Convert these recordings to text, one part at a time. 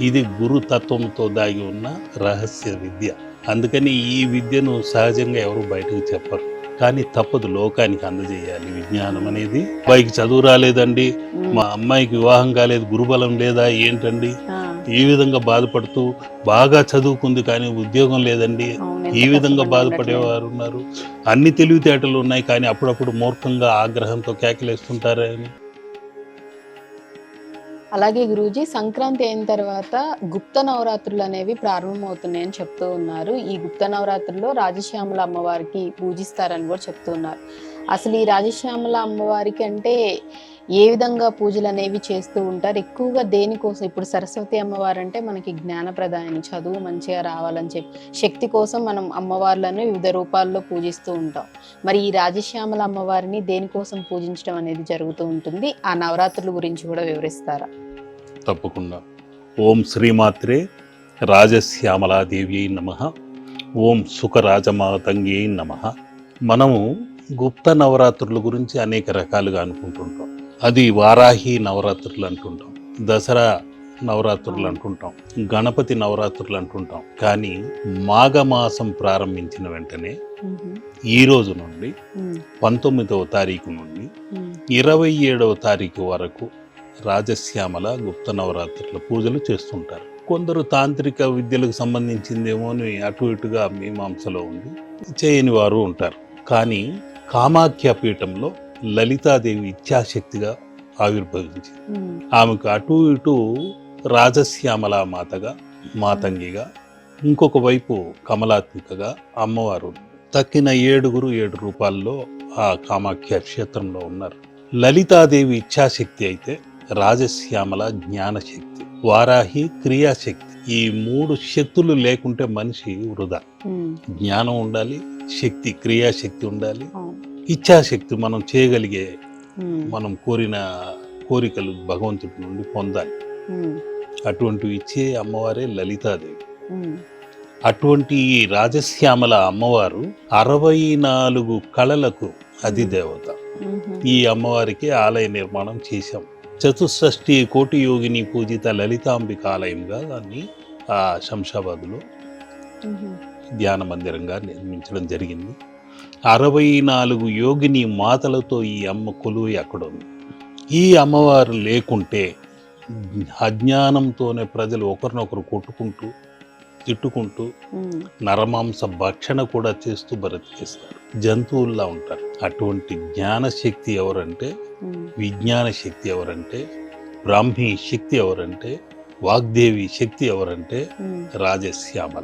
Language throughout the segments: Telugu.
ఇది గురుతత్వంతో దాగి ఉన్న రహస్య విద్య. అందుకని ఈ విద్యను సహజంగా ఎవరు బయటకు చెప్పరు. కానీ తప్పదు లోకానికి అందజేయాలి విజ్ఞానం అనేది. అబ్బాయికి చదువు రాలేదండి మా అమ్మాయికి వివాహం కాలేదు గురుబలం లేదా ఏంటండి? ఈ విధంగా బాధపడుతూ బాగా చదువుకుంది కానీ ఉద్యోగం లేదండి. ఈ విధంగా బాధపడేవారు ఉన్నారు. అన్ని తెలివితేటలు ఉన్నాయి కానీ అప్పుడప్పుడు మూర్ఖంగా ఆగ్రహంతో కేకలేస్తుంటారని అలాగే గురూజీ సంక్రాంతి అయిన తర్వాత గుప్త నవరాత్రులు అనేవి ప్రారంభమవుతున్నాయని చెప్తూ ఉన్నారు. ఈ గుప్త నవరాత్రుల్లో రాజశ్యామల అమ్మవారికి పూజిస్తారని కూడా చెప్తూ ఉన్నారు. అసలు ఈ రాజశ్యామల అమ్మవారికి అంటే ఏ విధంగా పూజలు అనేవి చేస్తూ ఉంటారు? ఎక్కువగా దేనికోసం? ఇప్పుడు సరస్వతి అమ్మవారు అంటే మనకి జ్ఞానప్రదాయని చదువు మంచిగా రావాలని చెప్పి శక్తి కోసం మనం అమ్మవార్లను వివిధ రూపాల్లో పూజిస్తూ ఉంటాం. మరి ఈ రాజశ్యామల అమ్మవారిని దేనికోసం పూజించడం అనేది జరుగుతూ ఉంటుంది? ఆ నవరాత్రుల గురించి కూడా వివరిస్తారా? తప్పకుండా. ఓం శ్రీమాత్రే రాజశ్యామలాదేవి నమ. ఓం సుఖరాజమాతంగి నమ. మనము గుప్త నవరాత్రుల గురించి అనేక రకాలుగా అనుకుంటుంటాం. అది వారాహి నవరాత్రులు అంటుంటాం. దసరా నవరాత్రులు అంటుంటాం. గణపతి నవరాత్రులు అంటుంటాం. కానీ మాఘమాసం ప్రారంభించిన వెంటనే ఈ రోజు నుండి పంతొమ్మిదవ తారీఖు నుండి ఇరవై ఏడవ తారీఖు వరకు రాజశ్యామల గుప్త నవరాత్రుల పూజలు చేస్తుంటారు. కొందరు తాంత్రిక విద్యలకు సంబంధించిందేమో అని అటు ఇటుగా మీమాంసలో ఉంది. చేయని వారు ఉంటారు. కానీ కామాఖ్య పీఠంలో లలితాదేవి ఇచ్ఛాశక్తిగా ఆవిర్భవించింది. ఆమెకు అటు ఇటు రాజశ్యామల మాతగా మాతంగిగా ఇంకొక వైపు కమలాత్మికగా అమ్మవారు. తక్కిన ఏడుగురు ఏడు రూపాల్లో ఆ కామాఖ్య క్షేత్రంలో ఉన్నారు. లలితాదేవి ఇచ్ఛాశక్తి అయితే రాజశ్యామల జ్ఞానశక్తి వారాహి క్రియాశక్తి. ఈ మూడు శక్తులు లేకుంటే మనిషి వృధా. జ్ఞానం ఉండాలి శక్తి క్రియాశక్తి ఉండాలి ఇచ్ఛాశక్తి మనం చేయగలిగే మనం కోరిన కోరికలు భగవంతుడి నుండి పొందాలి. అటువంటివి ఇచ్చే అమ్మవారే లలితాదేవి. అటువంటి రాజశ్యామల అమ్మవారు అరవై నాలుగు కళలకు అధిదేవత ఈ అమ్మవారికి ఆలయ నిర్మాణం చేశాం. చతుషష్ఠి కోటి యోగిని పూజిత లలితాంబిక ఆలయంగా దాన్ని ఆ శంషాబాద్లో ధ్యాన మందిరంగా నిర్మించడం జరిగింది. అరవై నాలుగు యోగిని మాతలతో ఈ అమ్మ కొలువు అక్కడ ఉంది ఈ అమ్మవారు లేకుంటే అజ్ఞానంతోనే ప్రజలు ఒకరినొకరు కొట్టుకుంటూ తిట్టుకుంటూ నరమాంస భక్షణ కూడా చేస్తూ బ్రతికేస్తారు. జంతువుల్లా ఉంటారు. అటువంటి జ్ఞాన శక్తి ఎవరంటే విజ్ఞాన శక్తి ఎవరంటే బ్రాహ్మీ శక్తి ఎవరంటే వాగ్దేవి శక్తి ఎవరంటే రాజశ్యామల.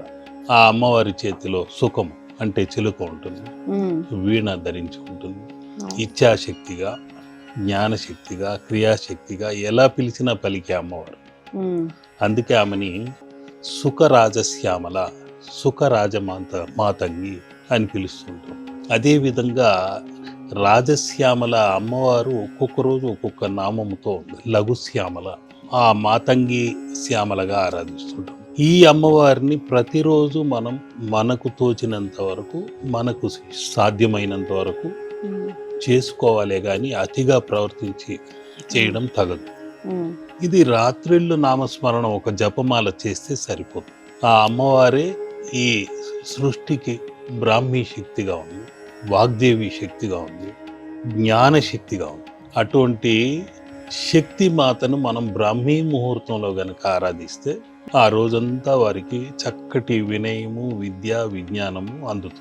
ఆ అమ్మవారి చేతిలో సుఖం అంటే చిలుక ఉంటుంది. వీణ ధరించి ఉంటుంది. ఇచ్ఛాశక్తిగా జ్ఞానశక్తిగా క్రియాశక్తిగా ఎలా పిలిచినా పలికే అమ్మవారు. అందుకే ఆమెని సుఖరాజశ్యామల సుఖరాజమాత మాతంగి అని పిలుస్తుంటాం. అదేవిధంగా రాజశ్యామల అమ్మవారు ఒక్కొక్క రోజు ఒక్కొక్క నామముతో ఉంది. లఘుశ్యామల ఆ మాతంగి శ్యామలగా ఆరాధిస్తుంటాం. ఈ అమ్మవారిని ప్రతిరోజు మనం మనకు తోచినంత వరకు మనకు సాధ్యమైనంత వరకు చేసుకోవాలే కానీ అతిగా ప్రవర్తించి చేయడం తగదు. ఇది రాత్రిళ్ళు నామస్మరణ ఒక జపమాల చేస్తే సరిపోతుంది ఆ అమ్మవారే ఈ సృష్టికి బ్రాహ్మీ శక్తిగా ఉంది వాగ్దేవి శక్తిగా ఉంది జ్ఞాన శక్తిగా ఉంది. అటువంటి శక్తి మాతను మనం బ్రాహ్మీ ముహూర్తంలో గనక ఆరాధిస్తే ఆ రోజంతా వారికి చక్కటి వినయము విద్య విజ్ఞానము అందుతుంది.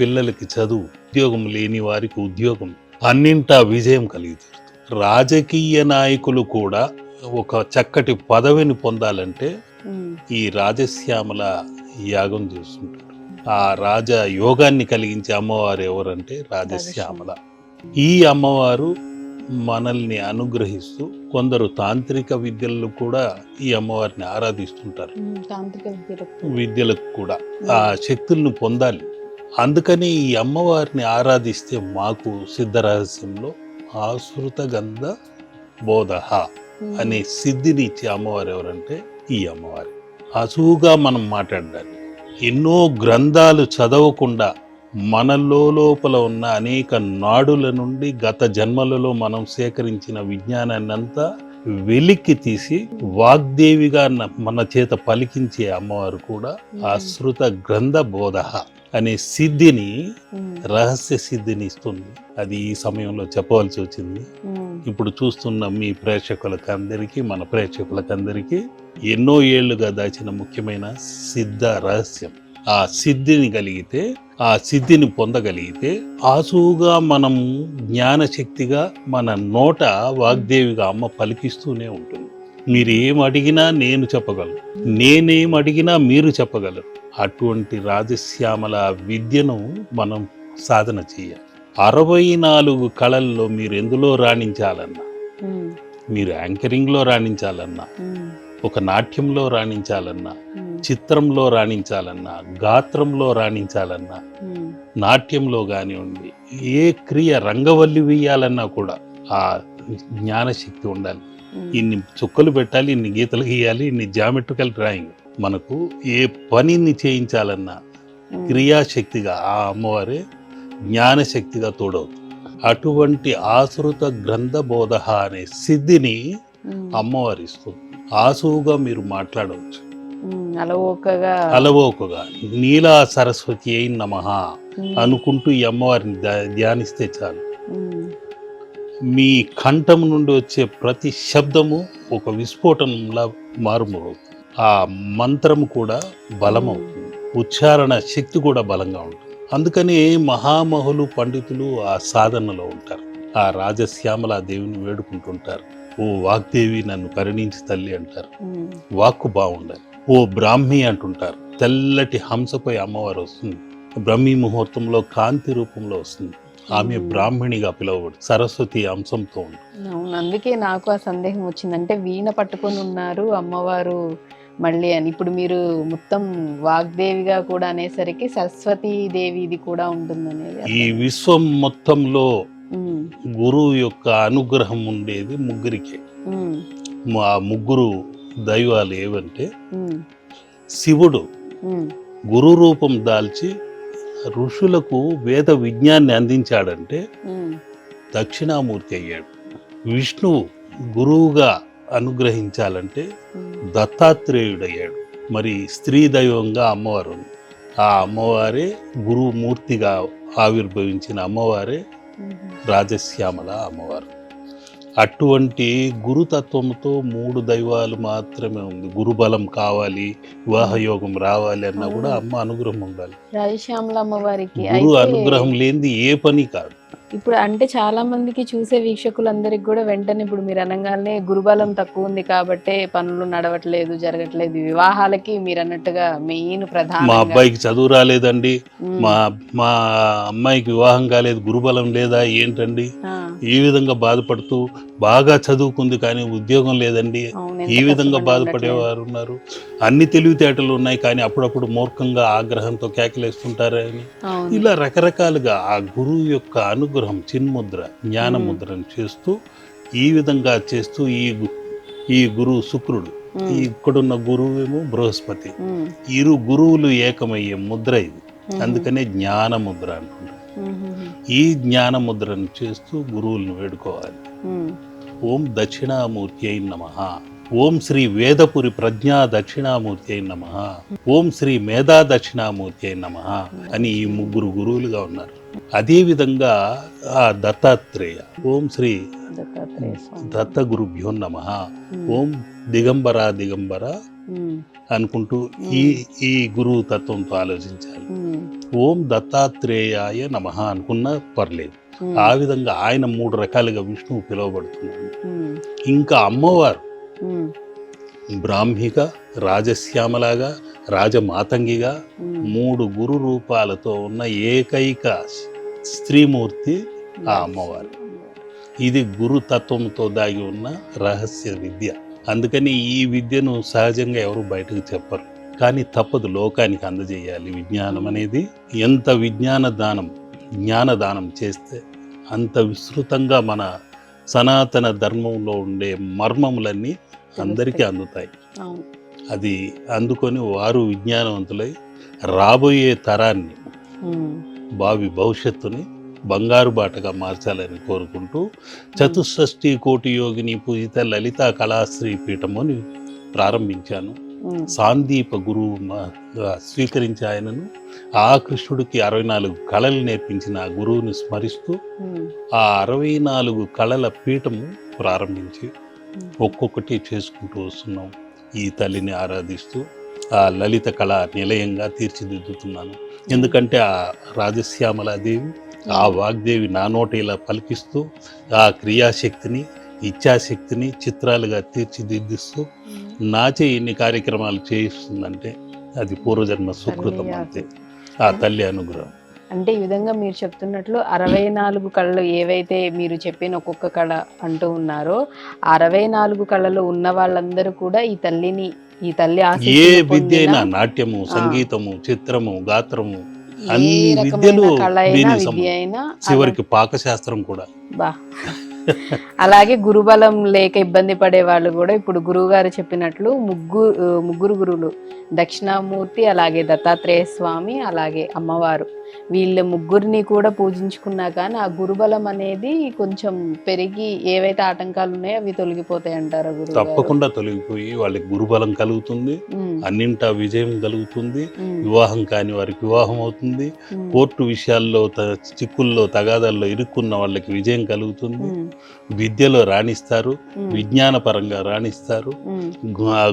పిల్లలకి చదువు ఉద్యోగం లేని వారికి ఉద్యోగం అన్నింటా విజయం కలిగి తీరుతుంది రాజకీయ నాయకులు కూడా ఒక చక్కటి పదవిని పొందాలంటే ఈ రాజశ్యామల యాగం చేస్తుంటారు. ఆ రాజ యోగాన్ని కలిగించే అమ్మవారు ఎవరంటే రాజశ్యామల. ఈ అమ్మవారు మనల్ని అనుగ్రహిస్తూ కొందరు తాంత్రిక విద్యలను కూడా ఈ అమ్మవారిని ఆరాధిస్తుంటారు. తాంత్రిక విద్యలకు కూడా. ఆ శక్తులను పొందాలి. అందుకని ఈ అమ్మవారిని ఆరాధిస్తే మాకు సిద్ధరహస్యంలో ఆశ్రుత గంధ బోధ అనే సిద్ధిని ఇచ్చే అమ్మవారు ఎవరంటే ఈ అమ్మవారి. అసువుగా మనం మాట్లాడాలి. ఎన్నో గ్రంథాలు చదవకుండా మనలో లోపల ఉన్న అనేక నాడుల నుండి గత జన్మలలో మనం సేకరించిన విజ్ఞానాన్ని అంతా వెలిక్కి తీసి వాగ్దేవిగా మన చేత పలికించే అమ్మవారు కూడా ఆ శృత గ్రంథ బోధ అనే సిద్ధిని రహస్య సిద్ధిని ఇస్తుంది. అది ఈ సమయంలో చెప్పవలసి వచ్చింది. ఇప్పుడు చూస్తున్న మీ ప్రేక్షకులకు అందరికీ మన ప్రేక్షకులకు అందరికీ ఎన్నో ఏళ్ళుగా దాచిన ముఖ్యమైన సిద్ధ రహస్యం. ఆ సిద్ధిని కలిగితే ఆ సిద్ధిని పొందగలిగితే ఆసువుగా మనం జ్ఞానశక్తిగా మన నోట వాగ్దేవిగా అమ్మ పలికిస్తూనే ఉంటుంది. మీరు ఏం అడిగినా నేను చెప్పగలను. నేనేం అడిగినా మీరు చెప్పగలరు. అటువంటి రాజశ్యామల విద్యను మనం సాధన చేయాలి. అరవై నాలుగు కళల్లో మీరు ఎందులో రాణించాలన్నా? మీరు యాంకరింగ్లో రాణించాలన్నా? ఒక నాట్యంలో రాణించాలన్నా? చిత్రంలో రాణించాలన్నా గాత్రంలో రాణించాలన్నా ఉమ్, నాట్యంలో కానివ్వండి ఏ క్రియ రంగవల్లి వేయాలన్నా కూడా ఆ జ్ఞానశక్తి ఉండాలి. ఉమ్, ఇన్ని చుక్కలు పెట్టాలి ఇన్ని గీతలు గీయాలి ఇన్ని జామెట్రికల్ డ్రాయింగ్. మనకు ఏ పనిని చేయించాలన్నా ఉమ్, క్రియాశక్తిగా ఆ అమ్మవారే జ్ఞానశక్తిగా తోడవుతుంది అటువంటి ఆశ్రుత గ్రంథ బోధ అనే సిద్ధిని ఉమ్, అమ్మవారు ఇస్తుంది. ఆసువుగా మీరు మాట్లాడవచ్చు. అలవోకగా. అలవోకగా. నీలా సరస్వతి అయి నమ. అనుకుంటూ ఈ అమ్మవారిని ధ్యా- ధ్యానిస్తే చాలు. మీ కంఠం నుండి వచ్చే ప్రతి శబ్దము ఒక విస్ఫోటనంలా మారుమవుతుంది ఆ మంత్రం కూడా బలమవుతుంది. ఉచ్చారణ శక్తి కూడా బలంగా ఉంటుంది. అందుకని మహామహులు పండితులు ఆ సాధనలో ఉంటారు. ఆ రాజశ్యామల దేవిని వేడుకుంటుంటారు. ఓ వాగ్దేవి నన్ను కరుణించి తల్లి అంటారు. వాక్కు బాగుండాలి. ఓ బ్రాహ్మి అంటుంటారు. తెల్లటి హంసపై అమ్మవారు వస్తుంది. బ్రహ్మీ ముహూర్తంలో కాంతి రూపంలో వస్తుంది. ఆమె. బ్రాహ్మణిగా పిలువబడు సరస్వతి అంశంతో అవును అందుకే నాకు ఆ సందేహం వచ్చింది అంటే వీణ పట్టుకొని ఉన్నారు అమ్మవారు మళ్ళీ అని. ఇప్పుడు మీరు మొత్తం వాగ్దేవిగా కూడా అనేసరికి సరస్వతీ దేవి ఇది కూడా ఉంటుందనేది ఈ. విశ్వం మొత్తంలో గురువు యొక్క అనుగ్రహం ఉండేది ముగ్గురికే. ఆ ముగ్గురు దైవాలు ఏవంటే శివుడు గురు రూపం దాల్చి ఋషులకు వేద విజ్ఞాన్ని అందించాడంటే దక్షిణామూర్తి అయ్యాడు. విష్ణువు గురువుగా అనుగ్రహించాలంటే దత్తాత్రేయుడయ్యాడు. మరి స్త్రీ దైవంగా అమ్మవారు ఆ అమ్మవారే గురువు మూర్తిగా ఆవిర్భవించిన అమ్మవారే రాజశ్యామల అమ్మవారు. అటువంటి గురుతత్వంతో మూడు దైవాలు మాత్రమే ఉంది. గురుబలం కావాలి వివాహ యోగం రావాలి అన్నా కూడా అమ్మ అనుగ్రహం ఉండాలి. రాజశ్యామల అమ్మవారికి గురు అనుగ్రహం లేనిది ఏ పని కాదు. ఇప్పుడు అంటే చాలా మందికి చూసే వీక్షకులందరికి కూడా వెంటనే ఇప్పుడు మీరు అనగానే గురుబలం తక్కువ ఉంది కాబట్టే పనులు నడవట్లేదు జరగట్లేదు. వివాహాలకి మీరు అన్నట్టుగా మెయిన్ మా ప్రధాన అబ్బాయికి చదువు రాలేదండి. మా మా అమ్మాయికి వివాహం కాలేదు గురుబలం లేదా ఏంటండి? ఈ విధంగా బాధపడుతూ బాగా చదువుకుంది కానీ ఉద్యోగం లేదండి. ఈ విధంగా బాధపడేవారు ఉన్నారు అన్ని తెలివితేటలు ఉన్నాయి కానీ అప్పుడప్పుడు మూర్ఖంగా ఆగ్రహంతో కేకలేస్తుంటారని ఇలా రకరకాలుగా ఆ గురువు యొక్క అనుగ్రహం చిన్ముద్ర జ్ఞానముద్రను చేస్తూ ఈ విధంగా చేస్తూ ఈ ఈ గురువు శుక్రుడు ఈ ఇక్కడున్న గురువు ఏమో బృహస్పతి ఇరు గురువులు ఏకమయ్యే ముద్ర ఇది. అందుకనే జ్ఞాన ముద్ర ఈ జ్ఞాన ముద్రను చేస్తూ గురువులను వేడుకోవాలి. ఓం దక్షిణామూర్తి అయి నమ. ఓం శ్రీ వేదపురి ప్రజ్ఞా దక్షిణామూర్తి అయి నమ. ఓం శ్రీ మేధా దక్షిణామూర్తి అయి నమ అని ఈ ముగ్గురు గురువులుగా ఉన్నారు. అదే విధంగా ఆ దత్తాత్రేయ ఓం శ్రీ దత్త గురుభ్యో నమ. ఓం దిగంబర దిగంబర అనుకుంటూ ఈ ఈ గురువు తత్వంతో ఆలోచించాలి. ఓం దత్తాత్రేయాయ నమ అనుకున్నా పర్లేదు. ఆ విధంగా ఆయన మూడు రకాలుగా విష్ణువు పిలువబడుతున్నాడు. ఇంకా అమ్మవారు బ్రాహ్మిక రాజశ్యామలాగా రాజమాతంగిగా మూడు గురు రూపాలతో ఉన్న ఏకైక స్త్రీమూర్తి ఆ అమ్మవారు. ఇది గురుతత్వంతో దాగి ఉన్న రహస్య విద్య. అందుకని ఈ విద్యను సహజంగా ఎవరు బయటకు చెప్పరు. కానీ తప్పదు లోకానికి అందజేయాలి విజ్ఞానం అనేది. ఎంత విజ్ఞాన దానం జ్ఞాన దానం చేస్తే అంత విస్తృతంగా మన సనాతన ధర్మంలో ఉండే మర్మములన్నీ అందరికీ అందుతాయి. అది అందుకొని వారు విజ్ఞానవంతులై రాబోయే తరాన్ని భావి భవిష్యత్తుని బంగారు బాటగా మార్చాలని కోరుకుంటూ చతుషష్ఠి కోటి యోగిని పూజిత లలితా కళాశ్రీ పీఠముని ప్రారంభించాను. సాందీప గురువు స్వీకరించి ఆయనను ఆ కృష్ణుడికి అరవై నాలుగు కళలు నేర్పించిన ఆ గురువుని స్మరిస్తూ ఆ అరవై నాలుగు కళల పీఠము ప్రారంభించి. ఒక్కొక్కటి చేసుకుంటూ వస్తున్నాం. ఈ తల్లిని ఆరాధిస్తూ లలిత కళ నిలయంగా తీర్చిదిద్దుతున్నాను. ఎందుకంటే ఆ రాజశ్యామలాదేవి ఆ వాగ్దేవి నా నోట ఇలా పలికిస్తూ ఆ క్రియాశక్తిని ఇచ్ఛాశక్తిని చిత్రాలుగా తీర్చిదిద్దిస్తూ నాచే ఎన్ని కార్యక్రమాలు చేయిస్తుందంటే అది పూర్వజన్మ సుకృతం అంతే. ఆ తల్లి అనుగ్రహం. అంటే ఈ విధంగా మీరు చెప్తున్నట్లు అరవై నాలుగు కళలు ఏవైతే మీరు చెప్పిన ఒక్కొక్క కళ అంటూ ఉన్నారో అరవై నాలుగు కళలు ఉన్న వాళ్ళందరూ కూడా ఈ తల్లిని ఈ తల్లి ఏ విద్య అయినా నాట్యము. సంగీతము చిత్రము గాత్రము అన్ని విద్యలు చివరికి పాకశాస్త్రం కూడా బా అలాగే గురుబలం లేక ఇబ్బంది పడే వాళ్ళు కూడా ఇప్పుడు గురువు గారు చెప్పినట్లు ముగ్గురు ముగ్గురు గురువులు దక్షిణామూర్తి అలాగే దత్తాత్రేయ స్వామి అలాగే అమ్మవారు వీళ్ళ ముగ్గురిని కూడా పూజించుకున్నా కానీ ఆ గురుబలం అనేది కొంచెం పెరిగి ఏవైతే ఆటంకాలు ఉన్నాయో అవి తొలగిపోతాయి అంటారు గారు. తప్పకుండా తొలగిపోయి వాళ్ళకి గురుబలం కలుగుతుంది అన్నింటా విజయం కలుగుతుంది వివాహం కాని వారికి వివాహం అవుతుంది కోర్టు విషయాల్లో చిక్కుల్లో తగాదాల్లో ఇరుక్కున్న వాళ్ళకి విజయం కలుగుతుంది విద్యలో రాణిస్తారు విజ్ఞాన పరంగా రాణిస్తారు.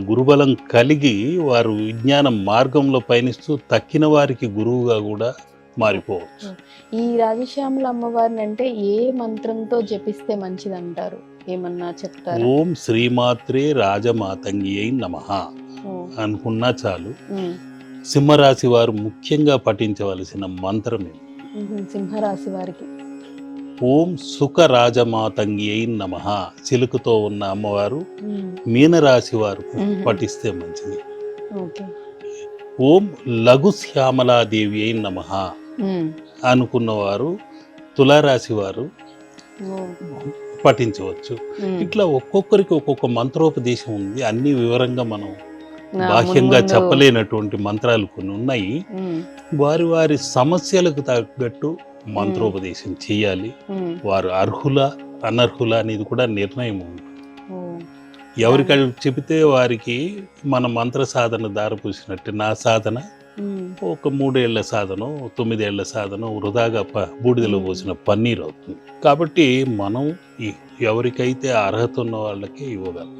గురుబలం కలిగి వారు విజ్ఞాన మార్గంలో పయనిస్తూ తక్కిన వారికి గురువుగా కూడా మారిపోవచ్చు. ఈ రాజశ్యాముల అమ్మవారిని అంటే ఏ మంత్రంతో జపిస్తే మంచిది అంటారు ఏమన్నా చెప్తారా? ఓం శ్రీమాత్రే రాజమాతంగి అయి నమ. అనుకున్నా చాలు. సింహరాశి వారు ముఖ్యంగా పఠించవలసిన మంత్రం సింహరాశి వారికి. ఓం సుఖ రాజమాతంగి అయి నమ. చిలుకతో ఉన్న అమ్మవారు మీనరాశి వారు. పఠిస్తే మంచిది. ఓం లఘు శ్యామలాదేవి అయి నమ. అనుకున్నవారు తులారాశి వారు పఠించవచ్చు. ఇట్లా ఒక్కొక్కరికి ఒక్కొక్క మంత్రోపదేశం ఉంది. అన్ని వివరంగా మనం బాహ్యంగా చెప్పలేనటువంటి మంత్రాలు కొన్ని ఉన్నాయి. వారి వారి సమస్యలకు తగ్గట్టు మంత్రోపదేశం చేయాలి. వారు అర్హుల అనర్హుల అనేది కూడా నిర్ణయం ఉంది. ఎవరికి చెబితే వారికి మన మంత్ర సాధన దారిపూసినట్టు నా సాధన ఒక మూడేళ్ళ సాధనం తొమ్మిదేళ్ళ సాధనం వృధాగా ప బూడిదలో పోసిన పన్నీర్ అవుతుంది. కాబట్టి మనం ఎవరికైతే అర్హత ఉన్న వాళ్ళకే ఇవ్వగలం.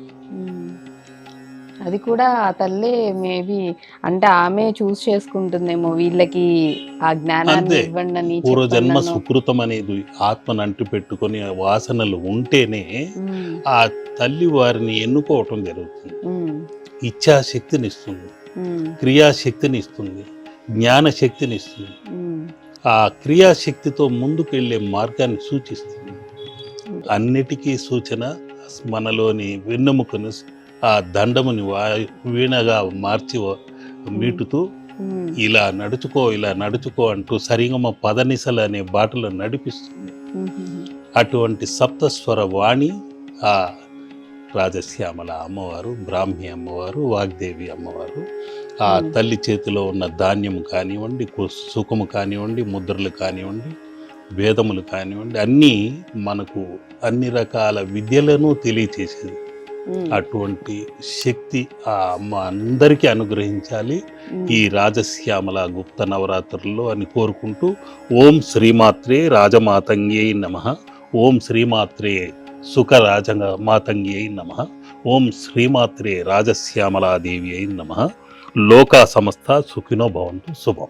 అది కూడా ఆ తల్లే మేబీ అంటే ఆమె చూస్ చేసుకుంటుందేమో వీళ్ళకి ఆ జ్ఞానాన్ని. ఇవ్వండి అని పూర్వజన్మ సుకృతం అనేది ఆత్మను అంటి పెట్టుకొని ఆ వాసనలు ఉంటేనే ఆ తల్లి వారిని ఎన్నుకోవటం జరుగుతుంది. ఉమ్, క్రియాశక్తిని ఇస్తుంది జ్ఞానశక్తిని ఇస్తుంది. ఆ క్రియాశక్తితో ముందుకెళ్ళే మార్గాన్ని సూచిస్తుంది. అన్నిటికీ సూచన మనలోని వెన్నెముకను ఆ దండముని వీణగా మార్చి మీటుతూ ఇలా నడుచుకో ఇలా నడుచుకో అంటూ సరిగమ పదనిసలు అనే బాటలో నడిపిస్తుంది. అటువంటి సప్తస్వర వాణి ఆ రాజశ్యామల అమ్మవారు బ్రాహ్మి అమ్మవారు వాగ్దేవి అమ్మవారు. ఆ. తల్లి చేతిలో ఉన్న ధాన్యము కానివ్వండి సుఖము కానివ్వండి ముద్రలు కానివ్వండి వేదములు కానివ్వండి అన్నీ మనకు అన్ని రకాల విద్యలను తెలియచేసేది. అటువంటి శక్తి ఆ అమ్మ అందరికీ అనుగ్రహించాలి. ఈ రాజశ్యామల గుప్త నవరాత్రుల్లో అని కోరుకుంటూ ఓం శ్రీమాత్రే రాజమాతంగ్యై నమ. ఓం శ్రీమాత్రే సుఖరాజంగ మాతంగి మాతంగ్యై నమ. ఓం శ్రీమాత్రే రాజశ్యామలాదేవి అయి నమ. లోకా సమస్త సుఖినో భవంతు శుభం.